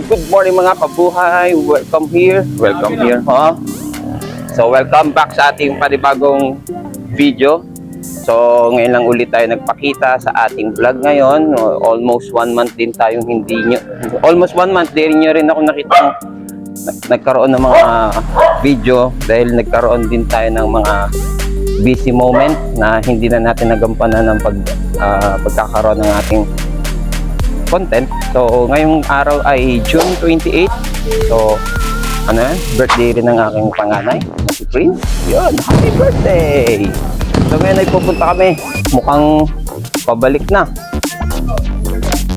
morning mga kabuhay. Welcome here. Welcome here. Ha? So, welcome back sa ating panibagong video. So, ngayon lang ulit tayo nagpakita sa ating vlog ngayon. Almost one month din tayong hindi nyo, almost one month din nyo rin ako nakita nagkaroon ng mga video dahil nagkaroon din tayo ng mga busy moment na hindi na natin nagampanan ng pag, ah, pagkakaroon ng ating content. So, ngayong araw ay June 28. So, ano yan? Birthday rin ng aking panganay, na si Prince. Yun, happy birthday! So, ngayon ay pupunta kami. Mukhang pabalik na.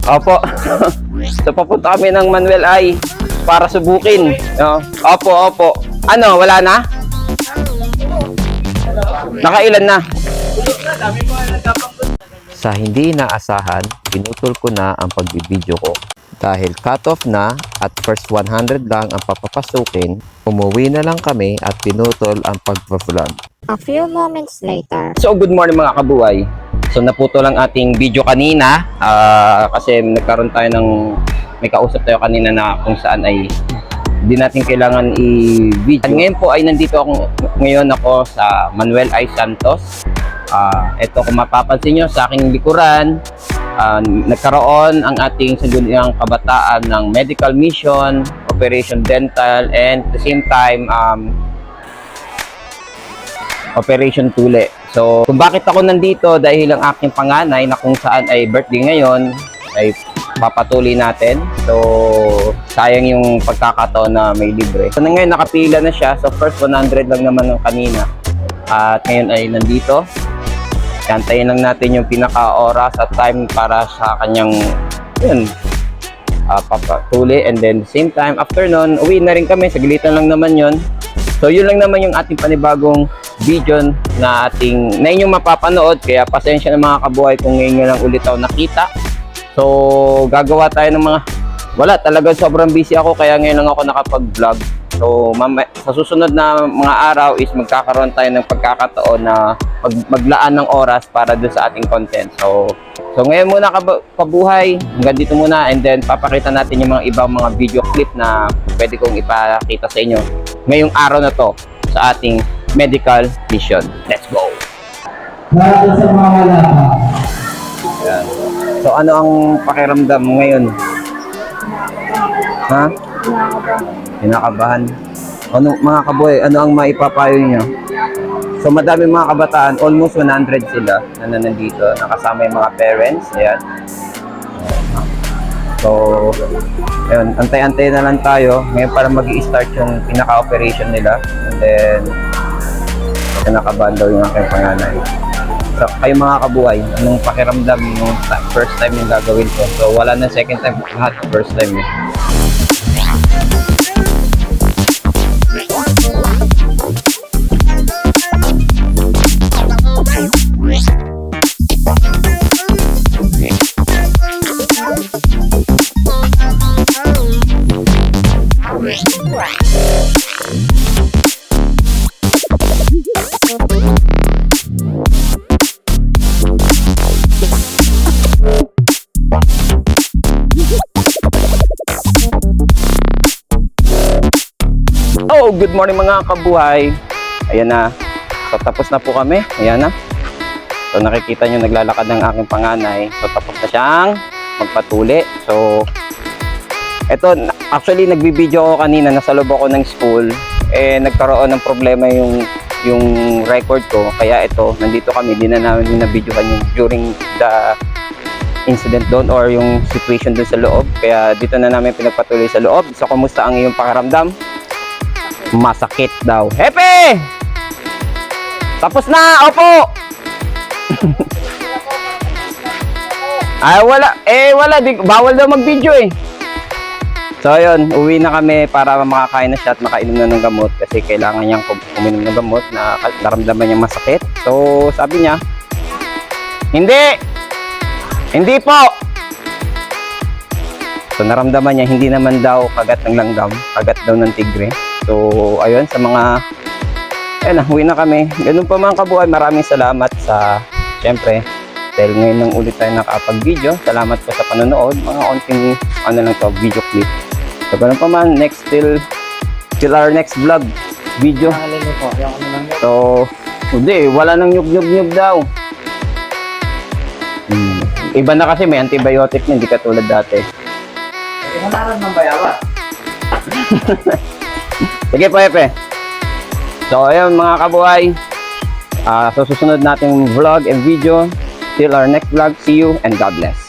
Opo. so, papunta kami ng Manuel ay para subukin. No? Opo, opo. Ano, wala na? Nakailan na? Sa hindi inaasahan, pinutol ko na ang pagbibideo ko. Dahil cut-off na at first 100 lang ang papapasukin, umuwi na lang kami at pinutol ang pagpa-vlog. A few moments later. So, good morning mga kabuhay. So, naputo lang ating video kanina ah, kasi nagkaroon tayo ng may kausap tayo kanina na kung saan ay hindi natin kailangan i-video. Ngayon po ay nandito ako ngayon ako sa Manuel I. Santos. Ah, ito kung mapapansin nyo sa aking likuran, ah, nagkaroon ang ating sangguniang kabataan ng medical mission, operation dental, and at the same time, um, Operation Tule. So, kung bakit ako nandito dahil ang aking panganay na kung saan ay birthday ngayon ay papatuloy natin. So, sayang yung pagkakataon na may libre. So, ngayon nakapila na siya. So, first 100 lang naman ng kanina. At ngayon ay nandito. Kantayin lang natin yung pinaka-oras at time para sa kanyang yun, uh, papatuli. And then, same time, after nun, uwi na rin kami. Sagilitan lang naman yon So, yun lang naman yung ating panibagong video na ating na inyong mapapanood. Kaya pasensya na mga kabuhay kung ngayon nyo lang ulit ako nakita. So, gagawa tayo ng mga... Wala, talagang sobrang busy ako kaya ngayon lang ako nakapag-vlog. So, mama, sa susunod na mga araw is magkakaroon tayo ng pagkakataon na mag, maglaan ng oras para doon sa ating content. So, so ngayon muna kab- kabuhay, hanggang dito muna and then papakita natin yung mga ibang mga video clip na pwede kong ipakita sa inyo ngayong araw na to sa ating medical mission. Let's go! Para sa mga. Yan. So ano ang pakiramdam mo ngayon? Ha? Kinakabahan. Ano mga kaboy, ano ang maipapayo niyo? So madami mga kabataan, almost 100 sila na nandito, nakasama yung mga parents, ayan. So, ayun, antay-antay na lang tayo. Ngayon para mag start yung pinaka-operation nila. And then, kinakabahan daw yung aking panganay. So, kayo mga kabuhay, anong pakiramdam yung ta- first time yung gagawin ko? So, wala na second time, lahat first time eh. Good morning mga kabuhay. Ayan na. So, tapos na po kami. Ayan na. So, nakikita nyo naglalakad ng aking panganay. So, tapos na siyang magpatuli. So, eto, actually, nagbibideo ako kanina. Nasa loob ako ng school. Eh, nagkaroon ng problema yung yung record ko. Kaya ito, nandito kami. Di na namin nabidyohan yung during the incident doon or yung situation doon sa loob. Kaya dito na namin pinagpatuloy sa loob. So, kumusta ang iyong pakiramdam? Masakit daw. Hepe! Tapos na! Opo! Ay, wala. Eh, wala. Di, bawal daw mag-video eh. So, ayun. Uwi na kami para makakain na siya at makainom na ng gamot kasi kailangan niyang uminom ng gamot na naramdaman niya masakit. So, sabi niya, Hindi! Hindi po! So, naramdaman niya, hindi naman daw kagat ng langgam, kagat daw ng tigre. So, ayun, sa mga, ayun na, uwi na kami. Ganun pa mga kabuhay, maraming salamat sa, syempre, dahil ngayon lang ulit tayo nakapag-video. Salamat po sa panonood. Mga onting, ano lang to, video clip. So, ganun pa man, next till, till our next vlog, video. So, hindi, wala nang nyug-nyug-nyug daw. Hmm. Iba na kasi may antibiotic na, hindi katulad dati. Sige po, Epe. So, ayun mga kabuhay. Ah, so, susunod nating vlog and video. Till our next vlog. See you and God bless.